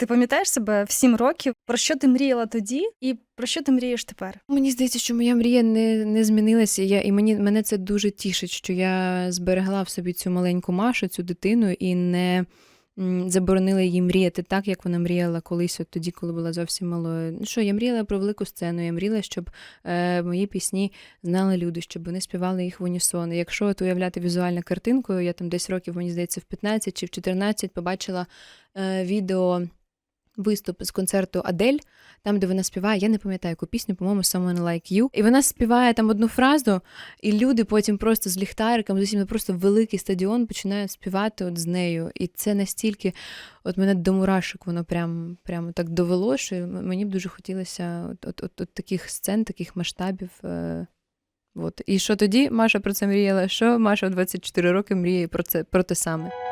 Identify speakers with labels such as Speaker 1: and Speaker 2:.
Speaker 1: Ти пам'ятаєш себе в сім років? Про що ти мріяла тоді, і про що ти мрієш тепер?
Speaker 2: Мені здається, що моя мрія не, не змінилася. Я, і мені, мене це дуже тішить, що я зберегла в собі цю маленьку Машу, цю дитину, і не заборонила їй мріяти так, як вона мріяла колись, от тоді, коли була зовсім малою. Ну що, я мріяла про велику сцену, я мріяла, щоб е, мої пісні знали люди, щоб вони співали їх в унісон. Якщо от уявляти візуальну картинку, я там десь років, мені здається, в 15 чи в 14 побачила е, відео. Виступ з концерту Адель, там, де вона співає, я не пам'ятаю яку пісню, по-моєму, Someone Like You. І вона співає там одну фразу, і люди потім просто з ліхтариком, з усім просто великий стадіон починають співати от з нею. І це настільки, от мене до мурашок воно прям, прямо так довело, що мені б дуже хотілося от, от, от, от таких сцен, таких масштабів. Е, от. І що тоді Маша про це мріяла? Що Маша в 24 роки мріє про це про те саме?